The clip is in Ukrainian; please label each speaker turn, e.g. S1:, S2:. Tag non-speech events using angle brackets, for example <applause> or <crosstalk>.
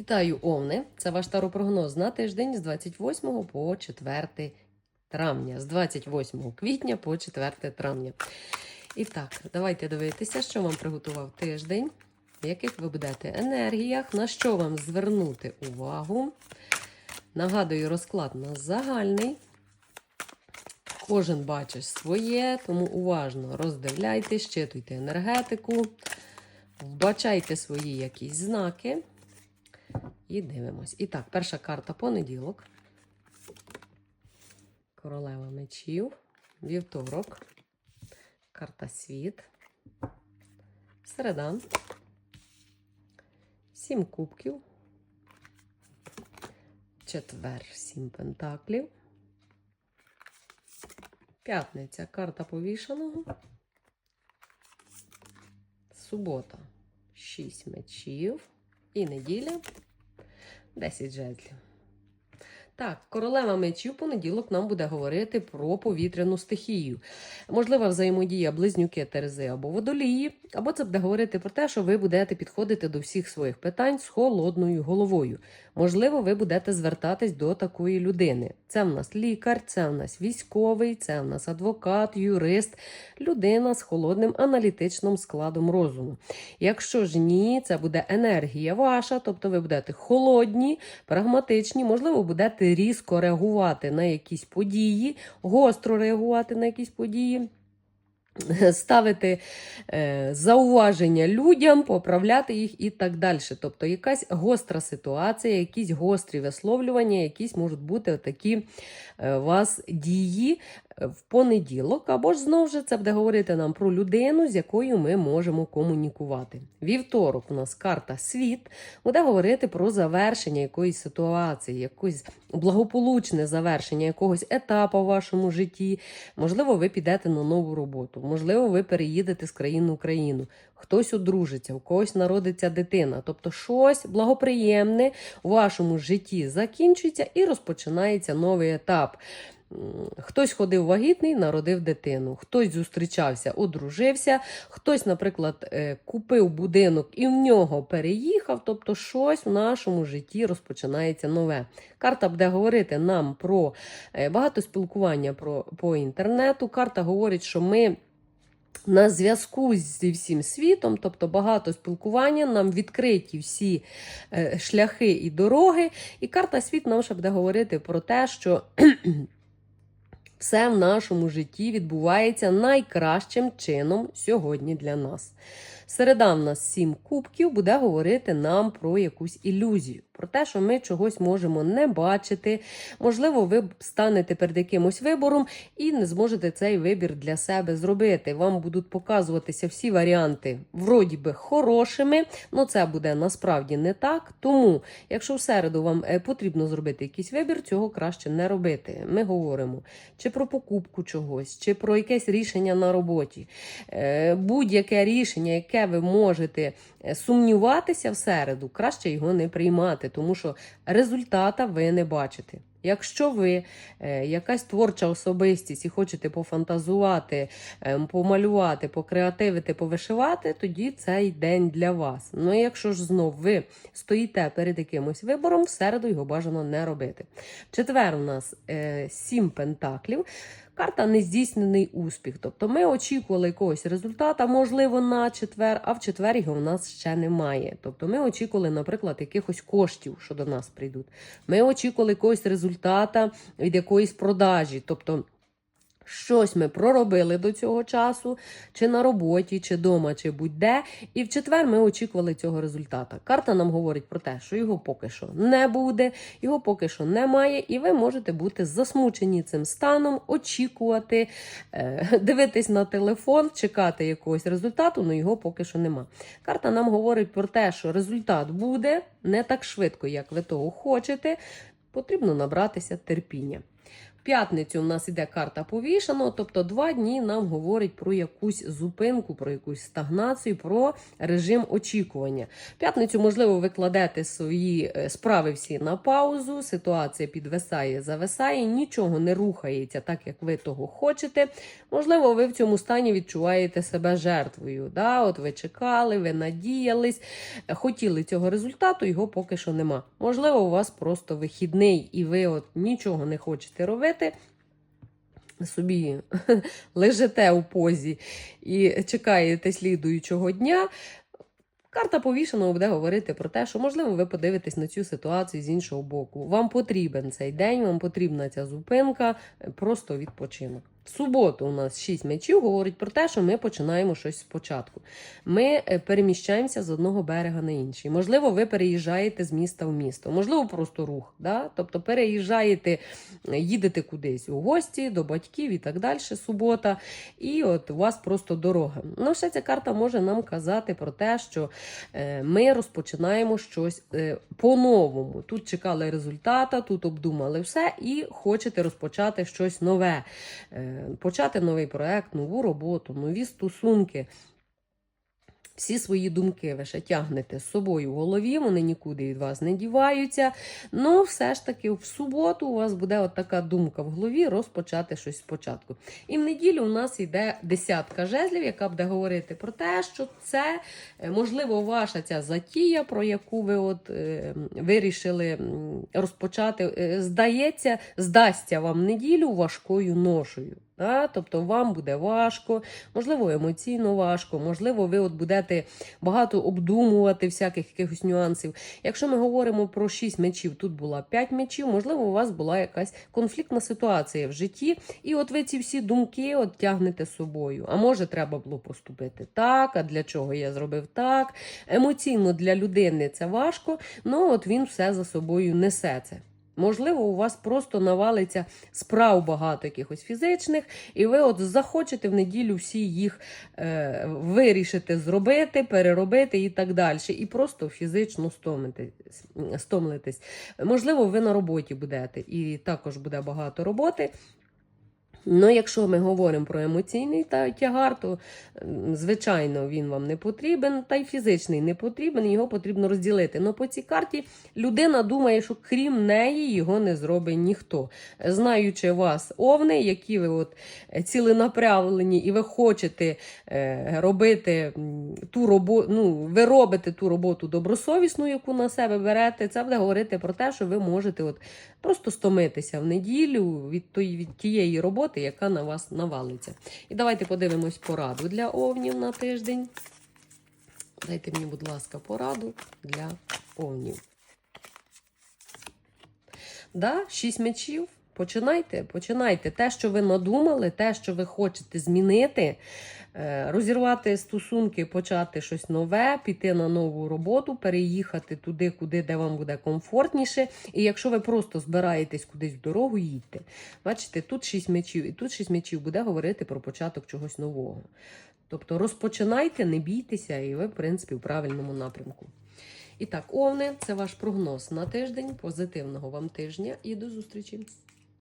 S1: Вітаю, Овни! Це ваш таропрогноз на тиждень з 28 по 4 травня, з 28 квітня по 4 травня. І так, давайте дивитися, що вам приготував тиждень, в яких ви будете енергіях, на що вам звернути увагу. Нагадую, розклад у нас загальний. Кожен бачить своє, тому уважно роздивляйтесь, щитуйте енергетику, вбачайте свої якісь знаки. І дивимось. І так, перша карта понеділок. Королева мечів. Вівторок. Карта світ. Середа. Сім кубків. Четвер, сім пентаклів. П'ятниця. Карта повішаного. Субота. Шість мечів. І неділя 10 жезлів. Так, королева мечів понеділок нам буде говорити про повітряну стихію. Можлива взаємодія близнюки, терези або водолії, або це буде говорити про те, що ви будете підходити до всіх своїх питань з холодною головою. Можливо, ви будете звертатись до такої людини. Це в нас лікар, це в нас військовий, це в нас адвокат, юрист, людина з холодним аналітичним складом розуму. Якщо ж ні, це буде енергія ваша, тобто ви будете холодні, прагматичні, можливо, будете різко реагувати на якісь події, гостро реагувати на якісь події. Ставити е, зауваження людям, поправляти їх і так далі. Тобто якась гостра ситуація, якісь гострі висловлювання, якісь можуть бути такі е, вас дії в понеділок, або ж знову ж це буде говорити нам про людину, з якою ми можемо комунікувати. Вівторок у нас карта світ буде говорити про завершення якоїсь ситуації, якось благополучне завершення якогось етапу в вашому житті. Можливо, ви підете на нову роботу, можливо, ви переїдете з країни в країну. Хтось одружиться, у когось народиться дитина. Тобто щось благоприємне у вашому житті закінчується і розпочинається новий етап. Хтось ходив вагітний, народив дитину, хтось зустрічався, одружився, хтось, наприклад, е, купив будинок і в нього переїхав. Тобто, щось в нашому житті розпочинається нове. Карта буде говорити нам про е, багато спілкування про, по інтернету. Карта говорить, що ми. На зв'язку зі всім світом, тобто багато спілкування, нам відкриті всі е, шляхи і дороги. І карта світ нам ще буде говорити про те, що все в нашому житті відбувається найкращим чином сьогодні для нас. Середа в нас сім кубків буде говорити нам про якусь ілюзію, про те, що ми чогось можемо не бачити. Можливо, ви станете перед якимось вибором і не зможете цей вибір для себе зробити. Вам будуть показуватися всі варіанти, вроді би, хорошими, але це буде насправді не так. Тому, якщо в середу вам е, потрібно зробити якийсь вибір, цього краще не робити. Ми говоримо чи про покупку чогось, чи про якесь рішення на роботі. Е, Будь-яке рішення, яке ви можете е, сумніватися в середу, краще його не приймати, тому що результата ви не бачите. Якщо ви е, якась творча особистість і хочете пофантазувати, е, помалювати, покреативити, повишивати, тоді цей день для вас. Ну, якщо ж знов ви стоїте перед якимось вибором, в середу його бажано не робити. Четвер у нас е, сім пентаклів. Карта нездійснений успіх. Тобто ми очікували якогось результата, можливо, на четвер, а в четвер його в нас ще немає. Тобто ми очікували, наприклад, якихось коштів, що до нас прийдуть. Ми очікували якогось результата від якоїсь продажі. Тобто Щось ми проробили до цього часу, чи на роботі, чи вдома, чи будь-де. І в четвер ми очікували цього результата. Карта нам говорить про те, що його поки що не буде, його поки що немає, і ви можете бути засмучені цим станом, очікувати, е, <laughs> дивитись на телефон, чекати якогось результату, але його поки що нема. Карта нам говорить про те, що результат буде не так швидко, як ви того хочете. Потрібно набратися терпіння. П'ятницю у нас іде карта повішаного, тобто два дні нам говорить про якусь зупинку, про якусь стагнацію, про режим очікування. П'ятницю, можливо, ви кладете свої е, справи всі на паузу, ситуація підвисає, зависає, нічого не рухається так, як ви того хочете. Можливо, ви в цьому стані відчуваєте себе жертвою. Да? От ви чекали, ви надіялись, е, хотіли цього результату, його поки що нема. Можливо, у вас просто вихідний, і ви от нічого не хочете робити. Собі <laughs> лежите у позі і чекаєте слідуючого дня. Карта повішеного буде говорити про те, що можливо ви подивитесь на цю ситуацію з іншого боку. Вам потрібен цей день, вам потрібна ця зупинка, просто відпочинок. Суботу у нас 6 м'ячів говорить про те, що ми починаємо щось спочатку. Ми е, переміщаємося з одного берега на інший. Можливо, ви переїжджаєте з міста в місто, можливо, просто рух. Да? Тобто переїжджаєте, е, їдете кудись у гості, до батьків і так далі. Субота, і от у вас просто дорога. Ну, ще ця карта може нам казати про те, що е, ми розпочинаємо щось по-новому. Тут чекали результата, тут обдумали все і хочете розпочати щось нове. Почати новий проект, нову роботу, нові стосунки. Всі свої думки ви ще тягнете з собою в голові, вони нікуди від вас не діваються. Ну, все ж таки, в суботу у вас буде от така думка в голові розпочати щось спочатку. І в неділю у нас йде десятка жезлів, яка буде говорити про те, що це, е, можливо, ваша ця затія, про яку ви от е, вирішили розпочати, е, здається, здасться вам неділю важкою ношею. Да? Тобто вам буде важко, можливо, емоційно важко, можливо, ви от будете багато обдумувати всяких якихось нюансів. Якщо ми говоримо про 6 мечів, тут була 5 мечів, можливо, у вас була якась конфліктна ситуація в житті, і от ви ці всі думки от тягнете з собою. А може, треба було поступити так, а для чого я зробив так. Емоційно для людини це важко, ну от він все за собою несе це. Можливо, у вас просто навалиться справ багато якихось фізичних, і ви от захочете в неділю всі їх е, вирішити, зробити, переробити і так далі. І просто фізично стомлитесь. Можливо, ви на роботі будете, і також буде багато роботи. Ну, якщо ми говоримо про емоційний тягар, то звичайно він вам не потрібен, та й фізичний не потрібен, його потрібно розділити. Ну по цій карті людина думає, що крім неї його не зробить ніхто. Знаючи вас, овни, які ви от е, ціленаправлені, і ви хочете е, робити ту роботу, ну, ви робите ту роботу добросовісну, яку на себе берете, це буде говорити про те, що ви можете от просто стомитися в неділю від, тої, від тієї роботи, яка на вас навалиться. І давайте подивимось пораду для овнів на тиждень. Дайте мені, будь ласка, пораду для овнів. Да, шість мечів. Починайте, починайте. Те, що ви надумали, те, що ви хочете змінити, е, розірвати стосунки, почати щось нове, піти на нову роботу, переїхати туди, куди де вам буде комфортніше. І якщо ви просто збираєтесь кудись в дорогу, їдьте. Бачите, тут шість мечів, і тут шість мечів буде говорити про початок чогось нового. Тобто розпочинайте, не бійтеся, і ви, в принципі, в правильному напрямку. І так, овни, це ваш прогноз на тиждень. Позитивного вам тижня і до зустрічі!